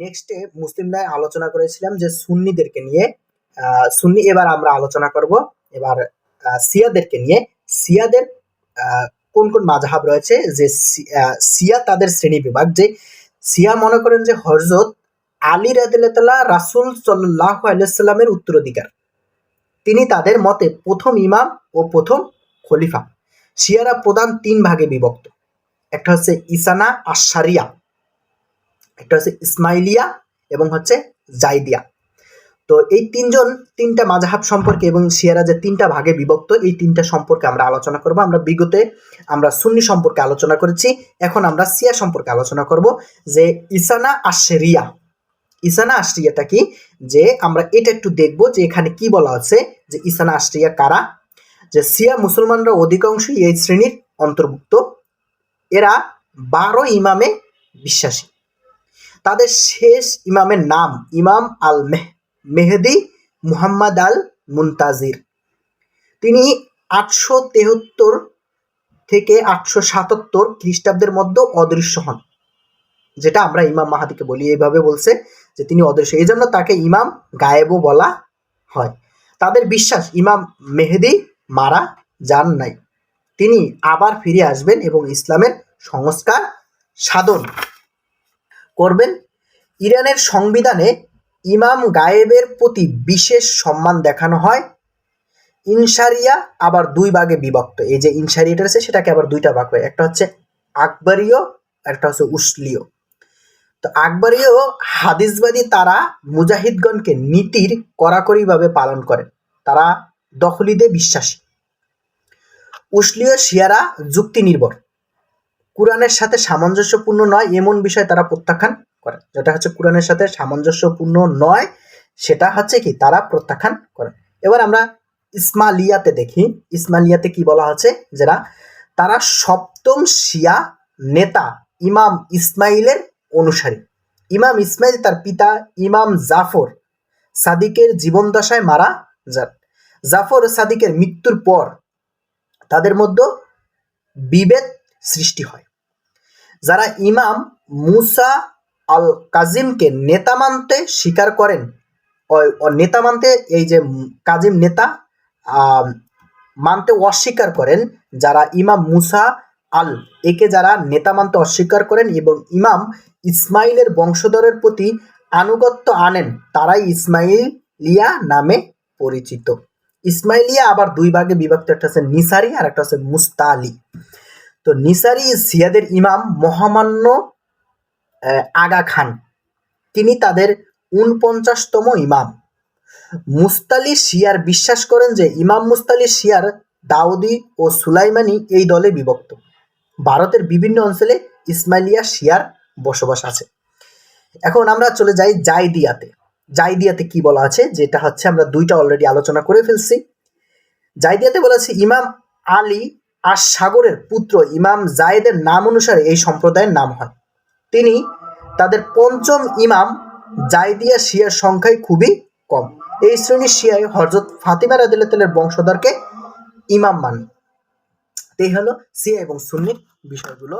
নেক্সটে মুসলিমরা আলোচনা করেছিলাম যে সুন্নিদেরকে নিয়ে সুন্নি এবার আমরা আলোচনা করব। এবার সিয়াদেরকে নিয়ে। সিয়াদের কোন কোন মাযহাব রয়েছে? যে সিয়া তাদের শ্রেণি বিভাগ যে সিয়া মনে করেন যে হরজত আলী রাদিল্লাহ রাসুল সাল্লাহ আলাইসাল্লামের উত্তরাধিকার। তিনি তাদের মতে প্রথম ইমাম ও প্রথম খলিফা। শিয়ারা প্রধান তিন ভাগে বিভক্ত। একটা হচ্ছে ইসানা আশারিয়া একটা হচ্ছে ইসমাইলিয়া এবং হচ্ছে জাইদিয়া। তো এই তিনজন, তিনটা মাজাহাব সম্পর্কে এবং শিয়ারা যে তিনটা ভাগে বিভক্ত, এই তিনটা সম্পর্কে আমরা আলোচনা করব। আমরা বিগতে আমরা সুন্নি সম্পর্কে আলোচনা করেছি, এখন আমরা সিয়া সম্পর্কে আলোচনা করব যে ইসানা আশরিয়া ইসানা আশ্রিয়াটা কি? যে আমরা এটা একটু দেখব যে এখানে কি বলা আছে যে ইসানা আশ্রিয়া কারা? যে সিয়া মুসলমানরা অধিকাংশই এই শ্রেণির অন্তর্ভুক্ত। এরা বারো ইমামে বিশ্বাসী। তাদের শেষ ইমামের নাম ইমাম আল মেহ মেহেদি মুহাম্মদ আল মুনতাজির তিনি আটশো তেহত্তর থেকে আটশো সাতাত্তর খ্রিস্টাব্দের মধ্যে অদৃশ্য হন, যেটা আমরা ইমাম মাহাদিকে বলি। এইভাবে বলছে যে তিনি অদৃশ্য। এই জন্য তাকে ইমাম গায়েবও বলা হয়। তাদের বিশ্বাস, ইমাম মেহেদি মারা যান নাই। তিনি আবার ফিরে আসবেন এবং ইসলামের সংস্কার সাধন করবেন। ইরানের সংবিধানে ইমাম গায়েবের প্রতি বিশেষ সম্মান দেখানো হয়। ইনসারিয়া আবার দুই ভাগে বিভক্ত। এই যে ইনসারিয়াটা আছে সেটাকে আবার দুইটা ভাগ হয়। একটা হচ্ছে আকবরীয়, একটা হচ্ছে উসলীয়। তো আকবরীয় হাদিসবাদী তারা মুজাহিদগণকে নীতির কড়াকড়িভাবে পালন করেন। তারা দখলিদে বিশ্বাসী। উসলীয় শিয়ারা যুক্তি নির্ভর। কোরআনের সাথে সামঞ্জস্যপূর্ণ নয় এমন বিষয় তারা প্রত্যাখ্যান করে। যেটা হচ্ছে কোরআনের সাথে সামঞ্জস্যপূর্ণ নয়, সেটা হচ্ছে কি তারা প্রত্যাখ্যান করে। এবার আমরা ইসমালিয়াতে দেখি। ইসমালিয়াতে কি বলা হচ্ছে? যারা তারা সপ্তম শিয়া নেতা ইমাম ইসমাইলের অনুসারী। ইমাম ইসমাইল তার পিতা ইমাম জাফর সাদিকের জীবনদশায় মারা যান। জাফর সাদিকের মৃত্যুর পর তাদের মধ্যে বিভেদ সৃষ্টি হয়। যারা ইমাম মুসা আল কাজিমকে নেতা মানতে স্বীকার করেন নেতা মানতে এই যে কাজিম নেতা মানতে অস্বীকার করেন, যারা ইমাম মুসা আল, একে যারা নেতা মানতে অস্বীকার করেন এবং ইমাম ইসমাইলের বংশধরের প্রতি আনুগত্য আনেন, তারাই ইসমাইলিয়া নামে পরিচিত। ইসমাইলিয়া আবার দুই ভাগে বিভক্ত, একটা হচ্ছে নিসারি আর একটা হচ্ছে মুস্তালি। তো নিসারি সিয়াদের ইমাম মহামান্য আগা খান। তিনি তাদের উনপঞ্চাশতম ইমাম। মুস্তালি শিয়ার বিশ্বাস করেন যে ইমাম মুস্তালি শিয়ার দাউদি ও সুলাইমানি এই দলে বিভক্ত। ভারতের বিভিন্ন অঞ্চলে ইসমাইলিয়া শিয়ার বসবাস আছে। এখন আমরা চলে যাই জাইদিয়াতে। জাইদিয়াতে কি বলা আছে? যেটা হচ্ছে আমরা দুইটা অলরেডি আলোচনা করে ফেলছি। জাইদিয়াতে বলা আছে, ইমাম আলী আর সাগরের পুত্র ইমাম জায়েদের নাম অনুসারে এই সম্প্রদায়ের নাম হয়। তিনি তাদের পঞ্চম ইমাম জায়দিয়া শিয়ার সংখ্যাই খুবই কম। এই শ্রেণির শিয়ায় হজরত ফাতিমা রাদিল্লাহ বংশধরকে ইমাম মানে। এই হলো সিয়া এবং সুন্নির বিষয়গুলো।